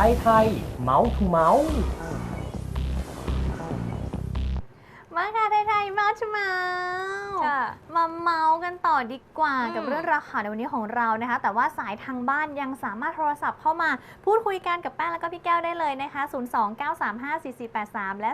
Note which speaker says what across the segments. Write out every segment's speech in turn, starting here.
Speaker 1: ไทยไทยเมาส์ทูเมาส์
Speaker 2: มาค่ะไทยๆมาชมา
Speaker 3: ค่ะ
Speaker 2: มาเมาส์กันต่อดีกว่า
Speaker 3: อืม
Speaker 2: กับเรื่องราคาในวันนี้ของเรานะคะ แต่ว่าสายทางบ้านยังสามารถโทรศัพท์เข้ามา พูดคุยกันกับแป้งแล้วก็พี่แก้วได้เลยนะคะ 029354483 และ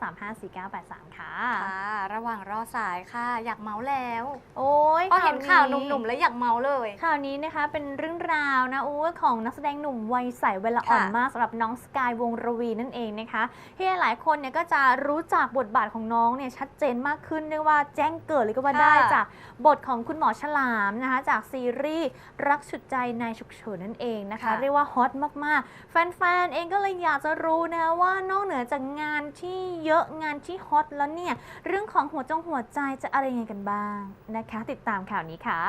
Speaker 2: 029354983 ค่ะ
Speaker 3: ค่ะ ระหว่างรอสายค่ะ อยากเมาแล้ว
Speaker 2: โอ้ย
Speaker 3: พอเห็นข่าวหนุ่มๆ แล้วอยากเมาเลย
Speaker 2: ข่าวนี้นะคะเป็นเรื่องราวนะโอ้ยของนักแสดงหนุ่มวัยใสเวลาอ่อน
Speaker 3: ค่ะ
Speaker 2: มากสำหรับน้องสกายวงระวีนั่นเองนะคะที่หลายๆคนเนี่ยก็จะรู้จักบทบาทของน้องเนี่ยชัดเจนมากขึ้นเรียกว่าแจ้งเกิดเลยก็ว่าได้จากบทของคุณหมอฉลามนะคะ จากซีรีส์รักฉุดใจในฉุกเฉินนั่นเองนะคะ
Speaker 3: ค่ะ
Speaker 2: เรียกว่าฮอตมากๆ แฟนๆ เองก็เลยอยากจะรู้นะคะว่านอกเหนือจากงานที่เยอะงานที่ฮอตแล้วเนี่ย เรื่องของหัวจงหัวใจจะอะไรยังไงกันบ้างนะคะ ติดตามข่าวนี้ค่ะ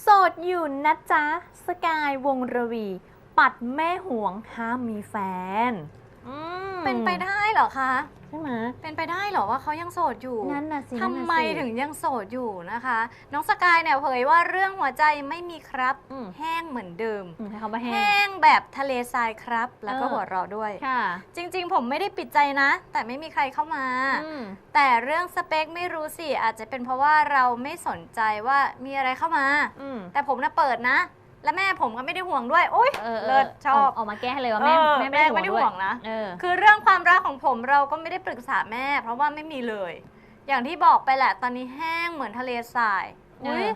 Speaker 2: โสดอยู่นะจ๊ะ สกายวงระวี ปัดแม่ห่วงห้ามมีแฟนอืม
Speaker 3: เป็นไปได้เหรอคะ
Speaker 2: ใช่ไหม
Speaker 3: เป็นไปได้เหรอว่าเขายังโสดอยู่
Speaker 2: นั่นน่ะสิ
Speaker 3: ทำไม
Speaker 2: นั่นน่ะสิ
Speaker 3: ถึงยังโสดอยู่นะคะ น้องสกายเนี่ยเผยว่าเรื่องหัวใจไม่มีครับ
Speaker 2: อืม
Speaker 3: แห้งเหมือนเดิม
Speaker 2: อืมให้เขามาแห้
Speaker 3: แห้
Speaker 2: ง
Speaker 3: งแบบทะเลทรายครับ แล้วก็
Speaker 2: เออ
Speaker 3: หัวเราะด้วย
Speaker 2: ค่ะ
Speaker 3: จริง ๆ ผมไม่ได้ปิดใจนะ แต่ไม่มีใครเข้ามา
Speaker 2: อืม
Speaker 3: แต่เรื่องสเปคไม่รู้สิอาจจะเป็นเพราะว่าเราไม่สนใจว่ามีอะไรเข้ามา
Speaker 2: อืม
Speaker 3: แต่ผมน่ะเปิดนะ และแม่ผมก็ไม่ได้ห่วงด้วย โอ๊ย
Speaker 2: เออ
Speaker 3: เลิศชอบ
Speaker 2: เออกมาแก้ให้เลยว่าแม่
Speaker 3: เออ
Speaker 2: แม่
Speaker 3: แม่ไม่
Speaker 2: ไม่
Speaker 3: ได้
Speaker 2: ได้
Speaker 3: ห่
Speaker 2: ห่
Speaker 3: ว
Speaker 2: ว
Speaker 3: ง
Speaker 2: ง
Speaker 3: นะ
Speaker 2: เออ
Speaker 3: คือเรื่องความรักของผมเราก็ไม่ได้ปรึกษาแม่ เพราะว่าไม่มีเลย อย่างที่บอกไปแหละตอนนี้แห้งเหมือนทะเลทรายอุ้ย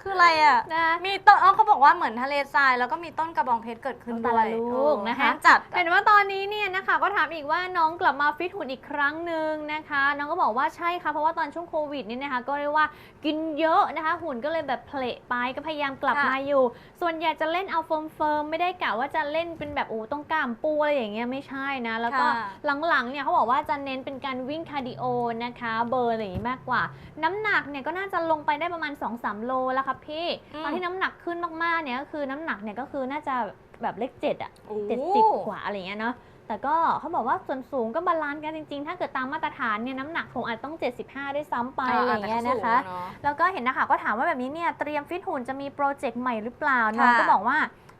Speaker 3: คืออะไรอะ
Speaker 2: นะ
Speaker 3: มีต้นอ๋อเขาบอกว่าเหมือนทะเลทรายแล้วก็มีต้นกระบองเพชรเกิดขึ้น
Speaker 2: เอา
Speaker 3: ด้วย
Speaker 2: ตายละลูก
Speaker 3: เออ
Speaker 2: นะคะ
Speaker 3: แห้งจัด
Speaker 2: เห็นว่าตอนนี้เนี่ยนะคะก็ถามอีกว่าน้องกลับมาฟิตหุ่นอีกครั้งหนึ่งนะคะ น้องก็บอกว่าใช่ค่ะ เพราะว่าตอนช่วงโควิดนี่นะคะ ก็เรียกว่ากินเยอะนะคะ หุ่นก็เลยแบบเพลทไปก็พยายามกลับ
Speaker 3: ค่ะ
Speaker 2: มาอยู่ ส่วนใหญ่จะเล่นเอาเฟิร์มเฟิร์มๆไม่ได้กะว่าจะเล่นเป็นแบบโอ้ต้องกล้ามปูอะไรอย่างเงี้ยไม่ใช่นะ แล้วก็
Speaker 3: ค่ะ
Speaker 2: หลังๆเนี่ยเขาบอกว่าจะเน้นเป็นการวิ่งคาร์ดิโอนะคะ เบอร์อะไรอย่างงี้มากกว่า น้ำหนักเนี่ยก็น่าจะลงไปได้ประมาณ 2-3 โลแล้วครับพี่
Speaker 3: อืม
Speaker 2: ตอนที่น้ำหนักขึ้นมากๆเนี่ยก็คือน้ำหนักเนี่ยก็คือน่าจะแบบเลขเจ็ดอะ
Speaker 3: โอ้
Speaker 2: เจ็ดสิบกว่าอะไรเงี้ยเนาะ แต่ก็เขาบอกว่าส่วนสูงก็บาลานซ์กันจริงๆ ถ้าเกิดตามมาตรฐานเนี่ยน้ำหนักผมอาจต้อง 75ได้ซ้ำไปอะไรเงี้ยนะคะ
Speaker 3: เออ
Speaker 2: แล้วก็เห็นนะคะก็ถามว่าแบบนี้เนี่ยเตรียมฟิตหุ่นจะมีโปรเจกต์ใหม่หรือเปล่าน้อง
Speaker 3: ค่ะ
Speaker 2: ก็บอกว่า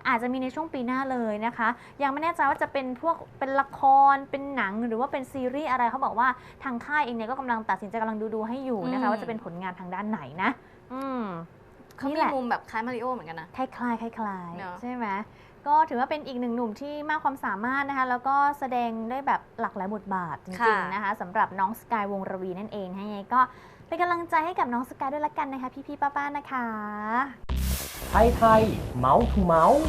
Speaker 2: อาจจะมีในช่วงปีหน้าเลยนะคะ ยังไม่แน่ใจว่าจะเป็นพวกเป็นละครเป็นหนังหรือว่าเป็นซีรีส์อะไรเขาบอกว่าทางค่ายเองเนี่ยก็กำลังตัดสินใจกำลังดูดูๆให้อยู่นะคะ ว่าจะเป็นผลงานทางด้านไหนนะ อืม
Speaker 3: เขา
Speaker 2: นี่
Speaker 3: มี
Speaker 2: แหละ
Speaker 3: มุมแบบคล้ายมาริโอเหมือนกันนะ
Speaker 2: คล้ายๆคล้าย
Speaker 3: เนอะ
Speaker 2: ๆใช่ไหม ก็ถือว่าเป็นอีกหนึ่งหนุ่มที่มากความสามารถนะคะ แล้วก็แสดงได้แบบหลากหลายบทบาทจริงๆนะคะสำหรับน้องสกายวงระวีนั่นเองยังไงก็เป็นกำลังใจให้กับน้องสกายด้วยละกันนะคะ พี่ๆป้าๆนะคะ
Speaker 1: ไทยไทยเมาส์ทูเมาส์